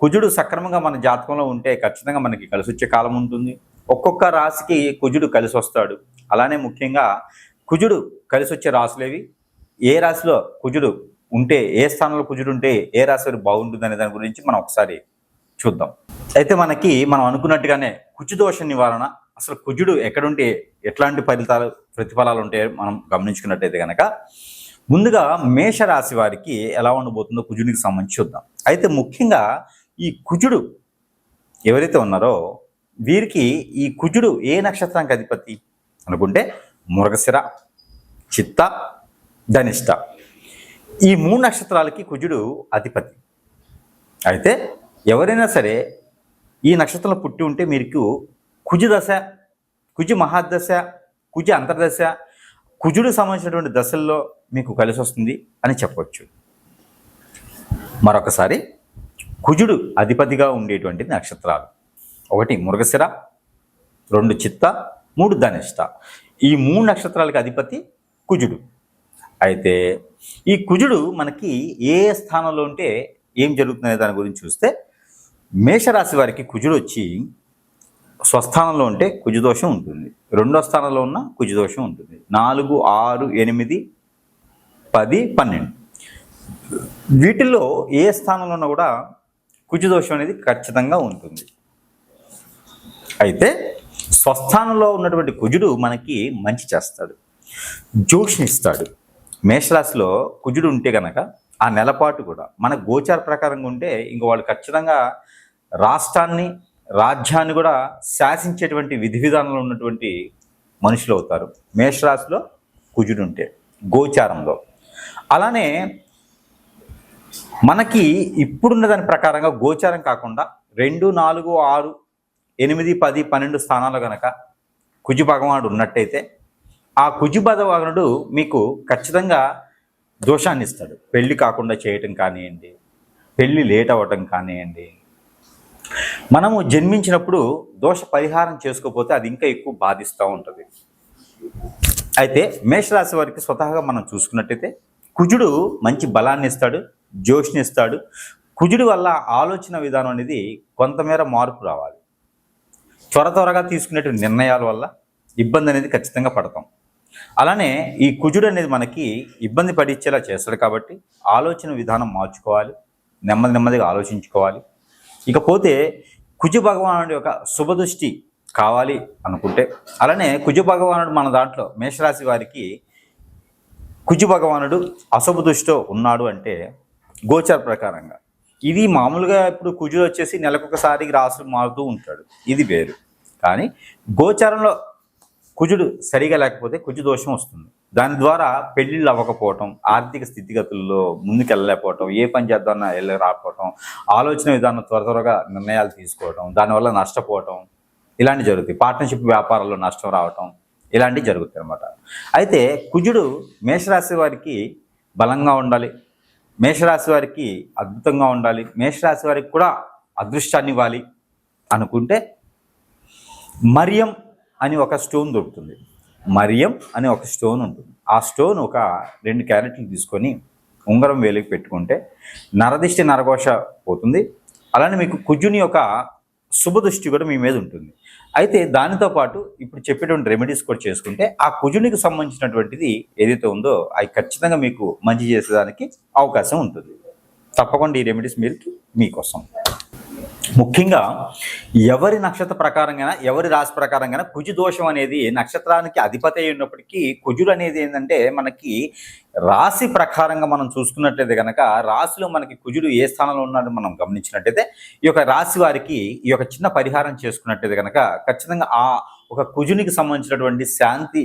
కుజుడు సక్రమంగా మన జాతకంలో ఉంటే ఖచ్చితంగా మనకి కలిసి వచ్చే కాలం ఉంటుంది. ఒక్కొక్క రాశికి కుజుడు కలిసి వస్తాడు అలానే ముఖ్యంగా కుజుడు కలిసి వచ్చే రాశులేవి? ఏ రాశిలో కుజుడు ఉంటే ఏ స్థానంలో కుజుడు ఉంటే ఏ రాశి బాగుంటుంది అనే దాని గురించి మనం ఒకసారి చూద్దాం. అయితే మనకి మనం అనుకున్నట్టుగానే కుజుదోష నివారణ అసలు కుజుడు ఎక్కడుంటే ఎట్లాంటి ఫలితాలు ప్రతిఫలాలు ఉంటాయో మనం గమనించుకున్నట్టయితే కనుక ముందుగా మేషరాశి వారికి ఎలా ఉండబోతుందో కుజుడికి సంబంధించి చూద్దాం. అయితే ముఖ్యంగా ఈ కుజుడు ఎవరైతే ఉన్నారో వీరికి ఈ కుజుడు ఏ నక్షత్రానికి అధిపతి? అనుకుంటే మురగశిర చిత్త ధనిష్ట. ఈ మూడు నక్షత్రాలకి కుజుడు అధిపతి. అయితే ఎవరైనా సరే ఈ నక్షత్రంలో పుట్టి ఉంటే మీకు కుజు దశ కుజు మహాదశ కుజు అంతర్దశ కుజుడు సంబంధించినటువంటి దశల్లో మీకు కలిసి వస్తుంది అని చెప్పవచ్చు మరొకసారి కుజుడు అధిపతిగా ఉండేటువంటి నక్షత్రాలు. ఒకటి మృగశిర రెండు చిత్త మూడు ధనిష్ట. ఈ మూడు నక్షత్రాలకి అధిపతి కుజుడు. అయితే ఈ కుజుడు మనకి ఏ ఏ స్థానంలో ఉంటే ఏం జరుగుతుందనే దాని గురించి చూస్తే మేషరాశి వారికి కుజుడు వచ్చి స్వస్థానంలో ఉంటే కుజదోషం ఉంటుంది. రెండో స్థానంలో ఉన్న కుజదోషం ఉంటుంది. నాలుగు ఆరు ఎనిమిది పది పన్నెండు. వీటిల్లో ఏ స్థానంలో ఉన్నా కూడా కుజదోషం అనేది ఖచ్చితంగా ఉంటుంది. అయితే స్వస్థానంలో ఉన్నటువంటి కుజుడు మనకి మంచి చేస్తాడు. జోష్నిస్తాడు మేషరాశిలో కుజుడు ఉంటే గనక ఆ నెలపాటు కూడా మన గోచార ప్రకారంగా ఉంటే ఇంక వాళ్ళు ఖచ్చితంగా రాష్ట్రాన్ని రాజ్యాన్ని కూడా శాసించేటువంటి విధి విధానంలో ఉన్నటువంటి మనుషులు అవుతారు. మేషరాశిలో కుజుడు ఉంటే గోచారంలో. అలానే మనకి ఇప్పుడున్న దాని ప్రకారంగా గోచారం కాకుండా రెండు నాలుగు ఆరు ఎనిమిది పది పన్నెండు స్థానాలు కనుక కుజు భగవానుడు ఉన్నట్టయితే ఆ కుజు భగవానుడు మీకు ఖచ్చితంగా దోషాన్ని ఇస్తాడు. పెళ్ళి కాకుండా చేయటం కానివ్వండి పెళ్ళి లేట్ అవ్వటం కానివ్వండి. మనము జన్మించినప్పుడు దోష పరిహారం చేసుకోకపోతే అది ఇంకా ఎక్కువ బాధిస్తూ ఉంటుంది. అయితే మేషరాశి వారికి స్వతహాగా మనం చూసుకున్నట్టయితే కుజుడు మంచి బలాన్ని ఇస్తాడు. జోష్నిస్తాడు. కుజుడి వల్ల ఆలోచన విధానం అనేది కొంతమేర మార్పు రావాలి. త్వర త్వరగా తీసుకునే నిర్ణయాల వల్ల ఇబ్బంది అనేది ఖచ్చితంగా పడతాం. అలానే ఈ కుజుడు అనేది మనకి ఇబ్బంది పడిచ్చేలా చేస్తాడు కాబట్టి ఆలోచన విధానం మార్చుకోవాలి. నెమ్మది నెమ్మదిగా ఆలోచించుకోవాలి. ఇకపోతే కుజ భగవానుడి యొక్క శుభదృష్టి కావాలి అనుకుంటే అలానే కుజ భగవానుడు మన దాంట్లో మేషరాశి వారికి కుజు భగవానుడు అశుభ దృష్టితో ఉన్నాడు అంటే గోచర ప్రకారంగా. ఇది మామూలుగా ఇప్పుడు కుజుడు వచ్చేసి నెలకొకసారి రాసులు మారుతూ ఉంటాడు. ఇది వేరు. కానీ గోచారంలో కుజుడు సరిగా లేకపోతే కుజు దోషం వస్తుంది. దాని ద్వారా పెళ్ళిళ్ళు అవ్వకపోవటం ఆర్థిక స్థితిగతుల్లో ముందుకెళ్ళలేకపోవటం ఏ పని చేద్దామన్నా వెళ్ళి రాకపోవటం ఆలోచన విధానం త్వర త్వరగా నిర్ణయాలు తీసుకోవటం దానివల్ల నష్టపోవటం ఇలాంటివి జరుగుతాయి. పార్ట్నర్షిప్ వ్యాపారాల్లో నష్టం రావటం ఇలాంటివి జరుగుతాయి అన్నమాట. అయితే కుజుడు మేషరాశి వారికి బలంగా ఉండాలి. మేషరాశి వారికి అద్భుతంగా ఉండాలి. మేషరాశి వారికి కూడా అదృష్టాన్ని ఇవ్వాలి అనుకుంటే మరియం అని ఒక స్టోన్ దొరుకుతుంది. మరియం అని ఒక స్టోన్ ఉంటుంది. ఆ స్టోన్ ఒక రెండు క్యారెట్లు తీసుకొని ఉంగరం వేలికి పెట్టుకుంటే నరదిష్టి నరఘోష పోతుంది. అలానే మీకు కుజుని యొక్క శుభదృష్టి కూడా మీ మీద ఉంటుంది. అయితే దానితో పాటు ఇప్పుడు చెప్పేటువంటి రెమెడీస్ కూడా చేసుకుంటే ఆ కుజునికి సంబంధించినటువంటిది ఏదైతే ఉందో అది ఖచ్చితంగా మీకు మంచి చేసేదానికి అవకాశం ఉంటుంది. తప్పకుండా ఈ రెమెడీస్ మీరు మీకోసం. ముఖ్యంగా ఎవరి నక్షత్ర ప్రకారంగా ఎవరి రాశి ప్రకారంగా కుజు దోషం అనేది నక్షత్రానికి అధిపతి అయి ఉన్నప్పటికీ కుజుడు అనేది ఏంటంటే మనకి రాశి ప్రకారంగా మనం చూసుకున్నట్లయితే కనుక రాశిలో మనకి కుజుడు ఏ స్థానంలో ఉన్నాడో మనం గమనించినట్టయితే ఈ యొక్క రాశి వారికి ఈ యొక్క చిన్న పరిహారం చేసుకున్నట్టయితే కనుక ఖచ్చితంగా ఆ ఒక కుజునికి సంబంధించినటువంటి శాంతి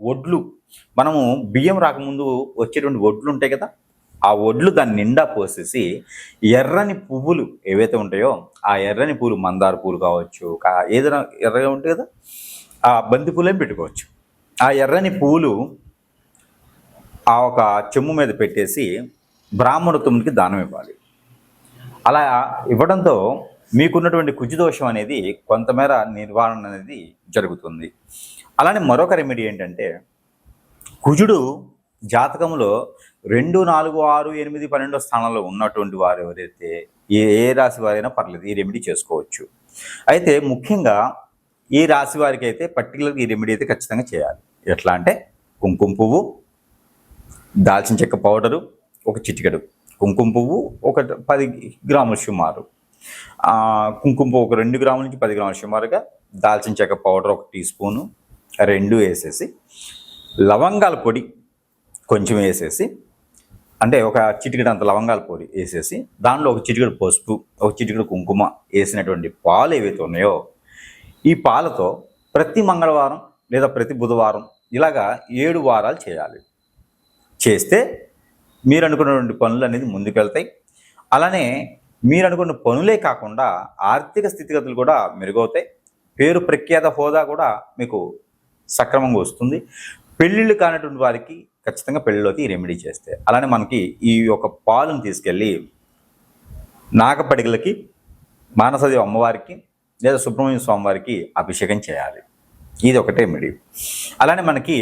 ఒడ్లు. మనము బియ్యం రాకముందు వచ్చేటువంటి ఒడ్లు ఉంటాయి కదా ఆ ఒడ్లు దాన్ని నిండా పోసేసి ఎర్రని పువ్వులు ఏవైతే ఉంటాయో ఆ ఎర్రని పూలు మందార పూలు కావచ్చు ఏదైనా ఎర్రగా ఉంటాయి కదా ఆ బంతి పూలేం పెట్టుకోవచ్చు. ఆ ఎర్రని పువ్వులు ఆ ఒక చెమ్ము మీద పెట్టేసి బ్రాహ్మణత్వంకి దానం ఇవ్వాలి. అలా ఇవ్వడంతో మీకున్నటువంటి కుజుదోషం అనేది కొంతమేర నిర్వహణ అనేది జరుగుతుంది. అలానే మరొక రెమెడీ ఏంటంటే కుజుడు జాతకంలో రెండు నాలుగు ఆరు ఎనిమిది పన్నెండో స్థానంలో ఉన్నటువంటి వారు ఎవరైతే ఏ ఏ రాశి వారైనా పర్లేదు ఈ రెమెడీ చేసుకోవచ్చు. అయితే ముఖ్యంగా ఈ రాశి వారికి అయితే పర్టికులర్గా ఈ రెమెడీ అయితే ఖచ్చితంగా చేయాలి. ఎట్లా అంటే కుంకుమ పువ్వు దాల్చిన చెక్క పౌడరు ఒక చిటికెడు. కుంకుమ పువ్వు ఒక పది గ్రాముల సుమారు. కుంకుమ ఒక రెండు గ్రాముల నుంచి పది గ్రాముల సుమారుగా దాల్చిన చెక్క పౌడర్ ఒక టీ స్పూను రెండు వేసేసి లవంగాల పొడి కొంచెం వేసేసి అంటే ఒక చిటికడంత లవంగాల పొడి వేసేసి దానిలో ఒక చిటికడు పసుపు ఒక చిటికడు కుంకుమ వేసినటువంటి పాలు ఏవైతే ఉన్నాయో ఈ పాలతో ప్రతి మంగళవారం లేదా ప్రతి బుధవారం ఇలాగా ఏడు వారాలు చేయాలి. చేస్తే మీరు అనుకున్నటువంటి పనులు అనేది ముందుకెళ్తాయి. అలానే మీరు అనుకున్న పనులే కాకుండా ఆర్థిక స్థితిగతులు కూడా మెరుగవుతాయి. పేరు ప్రఖ్యాత హోదా కూడా మీకు సక్రమంగా వస్తుంది. పెళ్ళిళ్ళు కానటువంటి వారికి ఖచ్చితంగా పెళ్ళిలోకి రెమెడీ చేస్తే. అలానే మనకి ఈ యొక్క పాలను తీసుకెళ్ళి నాగపడిగలకి మానసదేవి అమ్మవారికి లేదా సుబ్రహ్మణ్య స్వామి వారికి అభిషేకం చేయాలి. ఇది ఒకటే మిడి అలానే మనకి